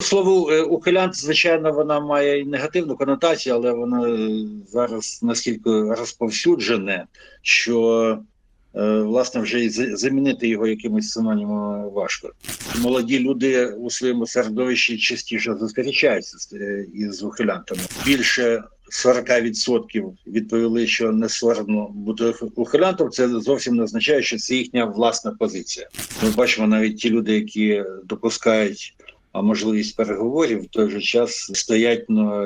Слово е, ухилянт, звичайно, вона має і негативну конотацію, але вона е, зараз наскільки розповсюджене, що е, власне вже замінити його якимось синонімом важко. Молоді люди у своєму середовищі частіше зустрічаються із ухилянтами. Більше 40% відповіли, що не соромно бути ухилянтом. Це зовсім не означає, що це їхня власна позиція. Ми бачимо навіть ті люди, які допускають а можливість переговорів в той же час стоять на,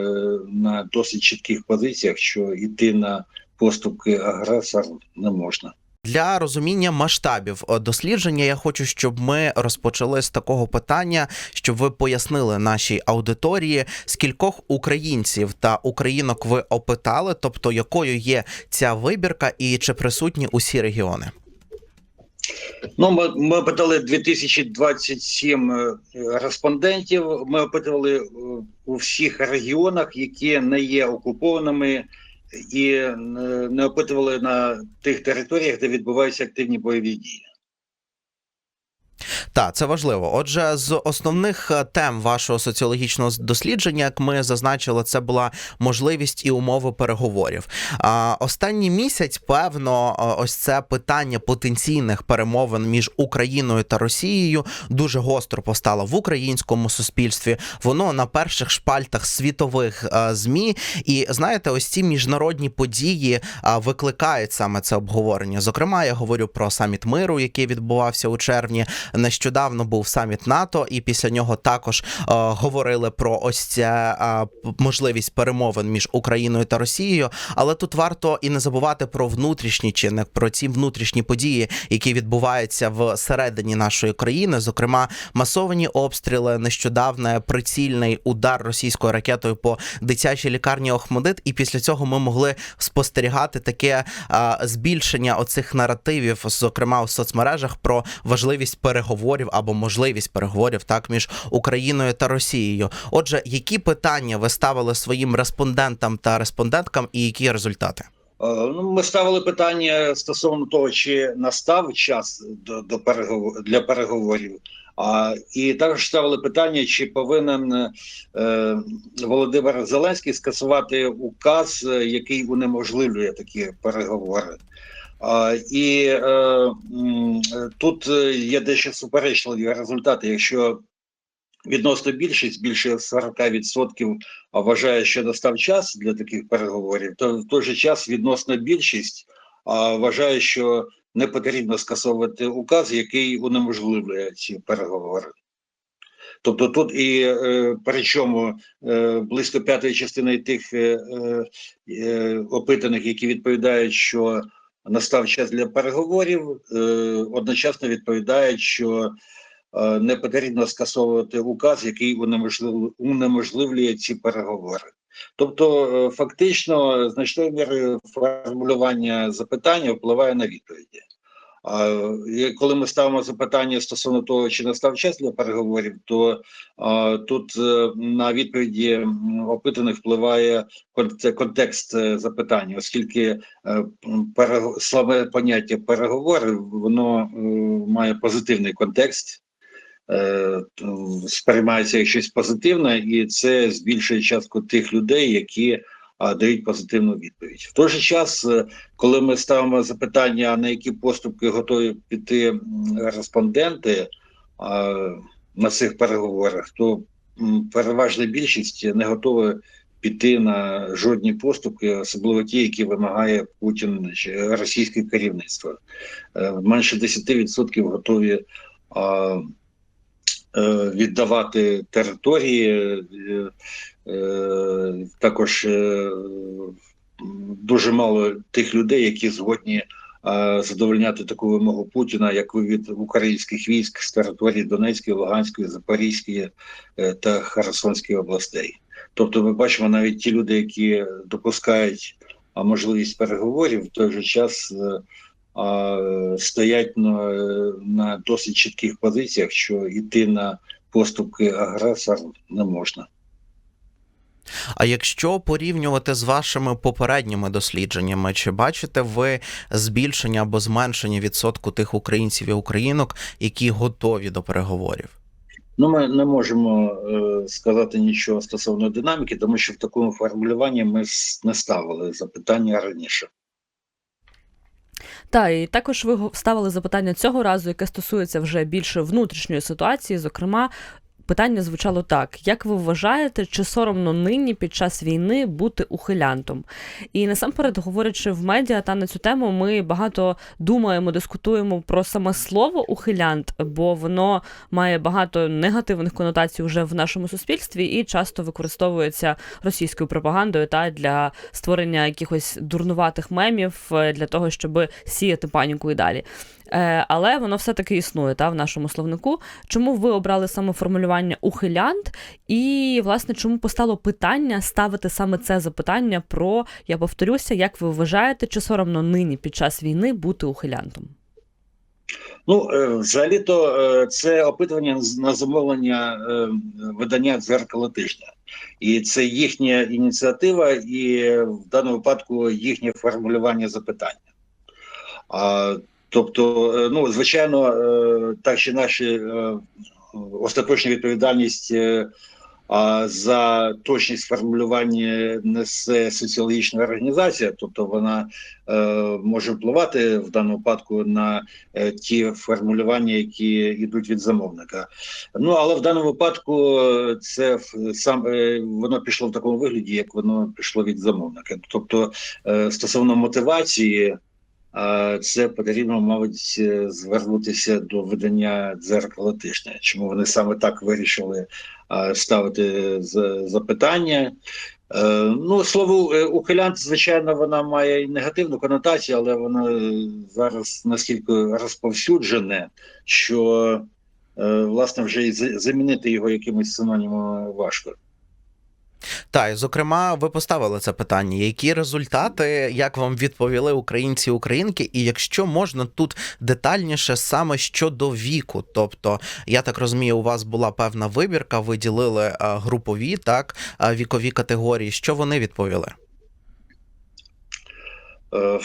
на досить чітких позиціях, що йти на поступки агресора не можна. Для розуміння масштабів дослідження я хочу, щоб ми розпочали з такого питання, щоб ви пояснили нашій аудиторії, скількох українців та українок ви опитали, тобто якою є ця вибірка, і чи присутні усі регіони. Ну, ми, ми опитали 2027 е, респондентів. Ми опитували е, у всіх регіонах, які не є окупованими, і не опитували на тих територіях, де відбуваються активні бойові дії. Так, це важливо. Отже, з основних е, тем вашого соціологічного дослідження, як ми зазначили, це була можливість і умови переговорів. Останній місяць, певно, е, ось це питання потенційних перемовин між Україною та Росією дуже гостро постало в українському суспільстві. Воно на перших шпальтах світових е, змі. І знаєте, ось ці міжнародні події викликають саме це обговорення. Зокрема, я говорю про саміт миру, який відбувався у червні. Нещодавно був саміт НАТО, і після нього також е, говорили про ось ця е, можливість перемовин між Україною та Росією. Але тут варто і не забувати про внутрішній чинник, про ці внутрішні події, які відбуваються всередині нашої країни, зокрема масовані обстріли, нещодавне прицільний удар російською ракетою по дитячій лікарні Охмадит. І після цього ми могли спостерігати таке а, збільшення оцих наративів, зокрема у соцмережах, про важливість переговорів або можливість переговорів так між Україною та Росією. Отже, які питання ви ставили своїм респондентам та респонденткам, і які результати? Е, Ну, ми ставили питання стосовно того, чи настав час до, до переговор, для переговорів. А, і також ставили питання, чи повинен е, Володимир Зеленський скасувати указ, е, який унеможливлює такі переговори. І е, тут е, є дещо суперечливі результати. Якщо відносно більшість, більше 40% вважає, що настав час для таких переговорів, то в той же час відносно більшість а, вважає, що не потрібно скасовувати указ, який унеможливлює ці переговори. Тобто тут і е, причому е, близько п'ятої частини тих е, е, е, опитаних, які відповідають, що настав час для переговорів, е, одночасно відповідають, що е, не потрібно скасовувати указ, який унеможлив, унеможливлює ці переговори. Тобто, е, фактично, значною мірою формулювання запитання впливає на відповіді. А коли ми ставимо запитання стосовно того, чи настав час для переговорів, то тут е, на відповіді опитаних впливає контекст е, запитання, оскільки е, саме поняття переговори воно е, має позитивний контекст сприймається щось позитивне, і це збільшує частку тих людей, які дають позитивну відповідь. В той же час, е, коли ми ставимо запитання, на які поступки готові піти респонденти на цих переговорах, то переважна більшість не готова піти на жодні поступки, особливо ті, які вимагає Путін чи російське керівництво. Е, Менше 10% готові е, віддавати території. Також е, дуже мало тих людей, які згодні е, задовольняти таку вимогу Путіна, як вивід українських військ з території Донецької, Луганської, Запорізької е, та Херсонської областей. Тобто, ми бачимо навіть ті люди, які допускають можливість переговорів, в той же час стоять на, на досить чітких позиціях, що йти на поступки агресора не можна. А якщо порівнювати з вашими попередніми дослідженнями, чи бачите ви збільшення або зменшення відсотку тих українців і українок, які готові до переговорів? Ну, ми не можемо е, сказати нічого стосовно динаміки, тому що в такому формулюванні ми не ставили запитання раніше. Та і також ви го- ставили запитання цього разу, яке стосується вже більше внутрішньої ситуації. Зокрема, питання звучало так: як ви вважаєте, чи соромно нині під час війни бути ухилянтом? І насамперед, говорячи в медіа та на цю тему, ми багато думаємо, дискутуємо про саме слово ухилянт, бо воно має багато негативних конотацій вже в нашому суспільстві і часто використовується російською пропагандою та для створення якихось дурнуватих мемів е, для того, щоб сіяти паніку і далі. Е, Але воно все-таки існує та, в нашому словнику. Чому ви обрали саме формулювання ухилянт? І, власне, чому постало питання ставити саме це запитання про, я повторюся, як ви вважаєте, чи соромно нині під час війни бути ухилянтом? Ну, е, взагалі-то е, це опитування на замовлення видання дзеркало тижня. І це їхня ініціатива, і в даному випадку їхнє формулювання запитання. А, тобто, е, ну, звичайно, е, так чи наші е, остаточна відповідальність за точність формулювання несе соціологічна організація, тобто вона може впливати в даному випадку на ті формулювання, які йдуть від замовника. Ну але в даному випадку це сам воно пішло в такому вигляді, як воно пішло від замовника. Тобто, стосовно мотивації. Це потрібно, мабуть, е, звернутися до видання дзеркало тижня. Чому вони саме так вирішили е, ставити запитання? Е, Ну, слово ухилянт, звичайно, вона має і негативну конотацію, але вона зараз наскільки розповсюджене, що власне вже і замінити його якимось синонімом важко. Так, і, зокрема, ви поставили це питання. Які результати, як вам відповіли українці і українки? І якщо можна тут детальніше саме щодо віку, тобто я так розумію, у вас була певна вибірка, ви ділили е, групові так е, вікові категорії. Що вони відповіли? Е,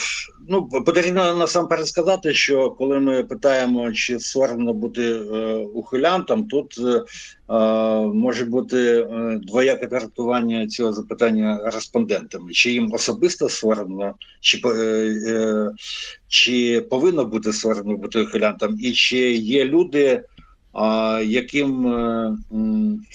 Ну, потрібно насамперед сказати, що коли ми питаємо, чи соромно бути е, ухилянтом, тут е, е, може бути е, двояке трактування цього запитання респондентами. Чи їм особисто соромно, чи, е, е, чи повинно бути соромно бути ухилянтом, і чи є люди, а, яким е,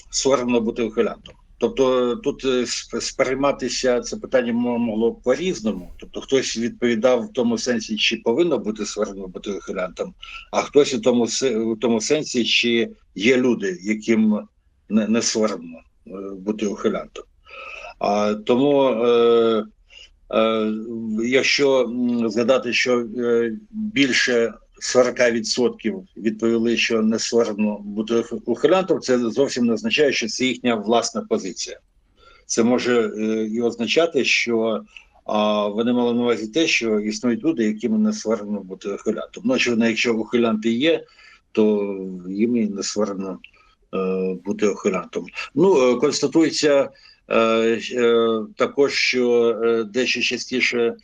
соромно бути ухилянтом. Тобто тут е, сприйматися це питання могло б по-різному. Тобто хтось відповідав в тому сенсі, чи повинно бути соромно бути ухилянтом, а хтось у тому у тому сенсі, чи є люди, яким не, не е, бути ухилянтом. А тому, е, е, якщо згадати, що е, більше 40% відповіли, що не соромно бути ухилянтом, це зовсім не означає, що це їхня власна позиція. Це може е, і означати, що а, вони мали на увазі те, що існують люди, яким не соромно бути ухилянтом. Ну, очевидно, якщо ухилянти є, то їм і не соромно е, бути ухилянтом. Ну, е, констатується е, е, також, що е, дещо частіше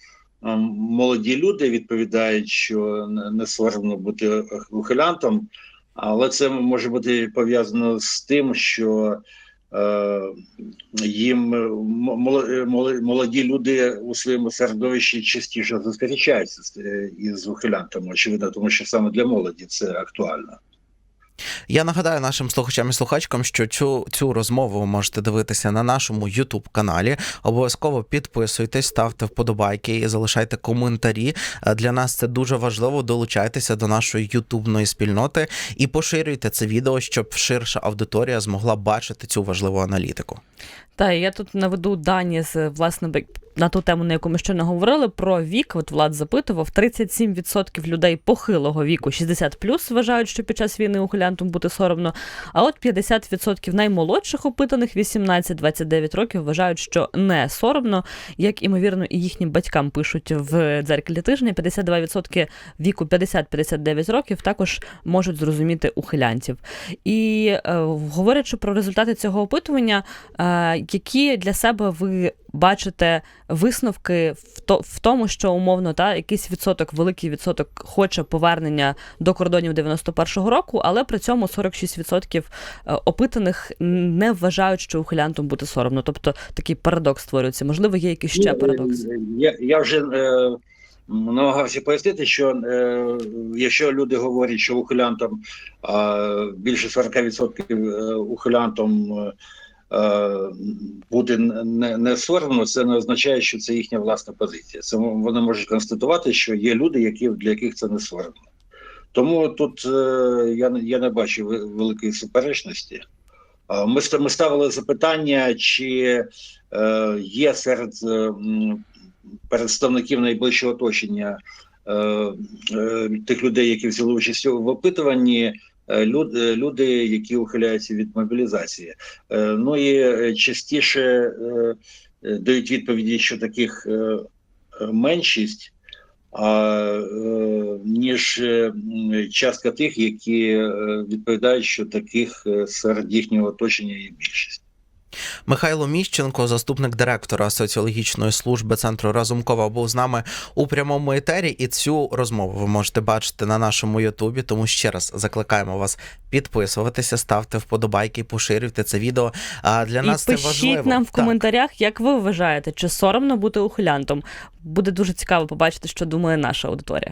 молоді люди відповідають, що не- соромно бути ухилянтом, але це може бути пов'язано з тим, що е, їм е, моло- молоді люди у своєму середовищі частіше зустрічаються е, із ухилянтами, очевидно, тому що саме для молоді це актуально. Я нагадаю нашим слухачам і слухачкам, що цю, цю розмову ви можете дивитися на нашому youtube каналі. Обов'язково підписуйтесь, ставте вподобайки і залишайте коментарі. Е, Для нас це дуже важливо. Долучайтеся до нашої ютубної спільноти і поширюйте це відео, щоб ширша аудиторія змогла бачити цю важливу аналітику. Та я тут наведу дані з власне на ту тему, на яку ми щойно говорили, про вік. От Влад запитував: 37% людей похилого віку 60 вважають, що під час війни ухилянтом бути соромно. А от 50% наймолодших опитаних 18-29 років вважають, що не соромно, як імовірно, і їхнім батькам пишуть в дзеркалі тижня. 52% віку 50-59 років також можуть зрозуміти ухилянтів. І е, говорячи про результати цього опитування, е, які для себе ви бачите висновки в, то, в тому, що умовно та якийсь відсоток, великий відсоток хоче повернення до кордонів 91-го року, але при при цьому 46% е, опитаних не вважають, що ухилянтом бути соромно. Тобто такий парадокс створюється. Можливо, є якийсь ще Ну, парадокс. е, Я, я вже е, намагався пояснити, що е, якщо люди говорять, що ухилянтом е, більше 40% е, ухилянтом е, е, бути не, не соромно, це не означає, що це їхня власна позиція. Це вони можуть констатувати, що є люди, які для яких це не соромно. Тому тут е, я, не- я не бачу великої суперечності. Ми, ми ставили запитання, чи е, є серед е, представників найближчого оточення тих людей, які взяли участь в опитуванні, люд- е, люди, які ухиляються від мобілізації. Ну і частіше дають відповіді, що таких меншість. Е, ніж е, частка тих, які е, відповідають, що таких серед їхнього оточення є більшість. Михайло Міщенко, заступник директора соціологічної служби центру Разумкова, був з нами у прямому етері. І цю розмову ви можете бачити на нашому Ютубі. Тому ще раз закликаємо вас підписуватися, ставте вподобайки, поширюйте це відео. А для І нас це пишіть важливо. нам в Так. коментарях, як ви вважаєте, чи соромно бути ухилянтом. Буде дуже цікаво побачити, що думає наша аудиторія.